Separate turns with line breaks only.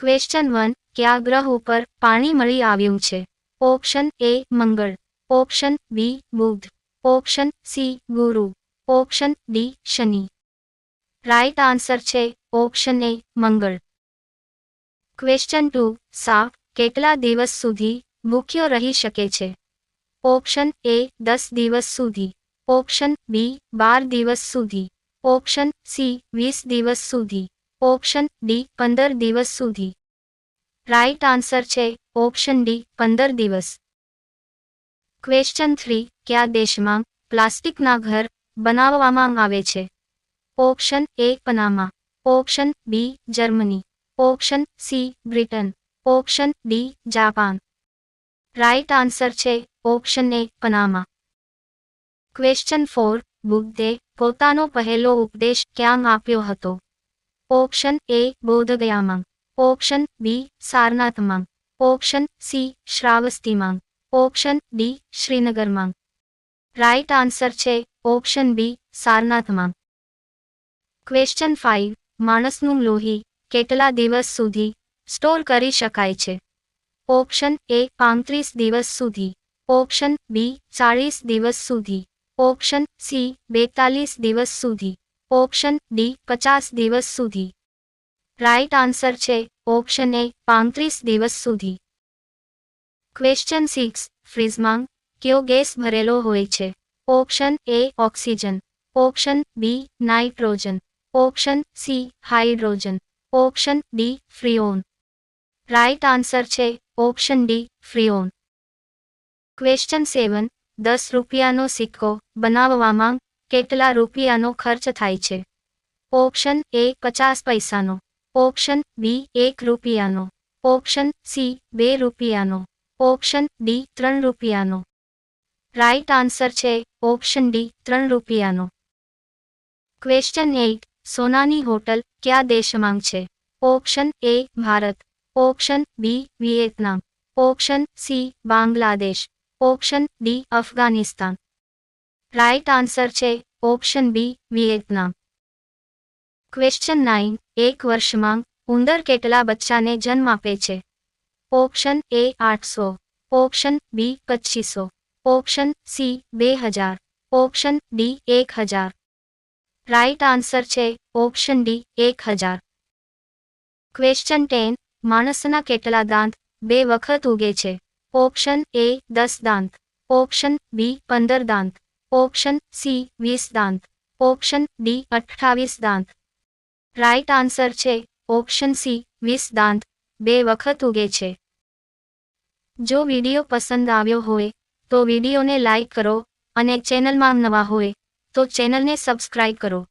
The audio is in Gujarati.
ક્વેશ્ચન વન કયા ગ્રહ ઉપર પાણી મળી આવ્યું છે? Option A Mangal. Option B બુધ. ઓપ્શન સી ગુરુ. ઓપ્શન ડી શનિ. રાઇટ આન્સર છે ઓપ્શન એ મંગળ. ક્વેશ્ચન ટુ સાપ કેટલા દિવસ સુધી ભૂખ્યો રહી શકે છે? ઓપ્શન એ દસ દિવસ સુધી. ઓપ્શન બી બાર દિવસ સુધી. ઓપ્શન સી વીસ દિવસ સુધી. ઓપ્શન ડી, પંદર દિવસ સુધી. રાઇટ આન્સર છે, ઓપ્શન ડી, પંદર દિવસ. ક્વેશ્ચન થ્રી, કયા દેશમાં પ્લાસ્ટિકના ઘર બનાવવામાં આવે છે? Option A, Panama. Option B, Germany. Option C, Britain. Option D, Japan. Right answer છે, option A, Panama. Question four, બુદ્ધે પોતાનો પહેલો ઉપદેશ ક્યાં આપ્યો હતો? ઓપ્શન એ બોધગયામાં ઓપ્શન બી સારનાથમાં ઓપ્શન સી શ્રાવસ્તીમાં ઓપ્શન ડી શ્રીનગરમાં રાઇટ આન્સર છે ઓપ્શન બી સારનાથમાં ક્વેશ્ચન ફાઇવ માણસનું લોહી કેટલા દિવસ સુધી સ્ટોર કરી શકાય છે ઓપ્શન એ પાંત્રીસ દિવસ સુધી ઓપ્શન બી ચાળીસ દિવસ સુધી ઓપ્શન સી બેતાલીસ દિવસ સુધી ઓપ્શન ડી, પચાસ દિવસ સુધી. રાઇટ આન્સર છે, ઓપ્શન એ, પાંત્રીસ દિવસ સુધી. ક્વેશ્ચન સિક્સ, ફ્રીઝમાં કયો ગેસ ભરેલો હોય છે? Option A, oxygen. Option B, nitrogen. Option C, hydrogen. Option D, freon. Right answer છે, option D, freon. Question seven, દસ રૂપિયાનો સિક્કો બનાવવામાં કેટલા રૂપિયાનો ખર્ચ થાય છે? ઓપ્શન એ પચાસ પૈસાનો. ઓપ્શન બી એક રૂપિયાનો. ઓપ્શન સી બે રૂપિયાનો. ઓપ્શન ડી ત્રણ રૂપિયાનો. રાઇટ આન્સર છે ઓપ્શન ડી ત્રણ રૂપિયાનો. ક્વેશ્ચન એઇટ, સોનાની હોટલ કયા દેશમાં છે? Option A Bharat. Option B Vietnam. Option C Bangladesh. Option D Afghanistan. Right answer છે option B Vietnam question nine એક વર્ષમાં, ઉંદર કેટલા બચ્ચાને જન્મ આપે છે? ઓપ્શન એ આઠસો. ઓપ્શન બી પચીસો. ઓપ્શન સી બે હજાર. ઓપ્શન ડી એક હજાર. રાઇટ આન્સર છે ઓપ્શન ડી એક હજાર. ક્વેશ્ચન ટેન માણસના કેટલા દાંત, બે વખત ઉગે છે? ઓપ્શન એ દસ દાંત. ઓપ્શન બી પંદર દાંત. ઓપ્શન સી વીસ દાંત. ઓપ્શન ડી અઠ્ઠાવીસ દાંત. રાઇટ આન્સર છે. ઓપ્શન સી વીસ દાંત. બે વખત ઉગે છે. જો વીડિયો પસંદ આવ્યો હોય, તો વિડીયોને લાઇક કરો અને ચેનલમાં નવા હોય, તો ચેનલને સબસ્ક્રાઇબ કરો.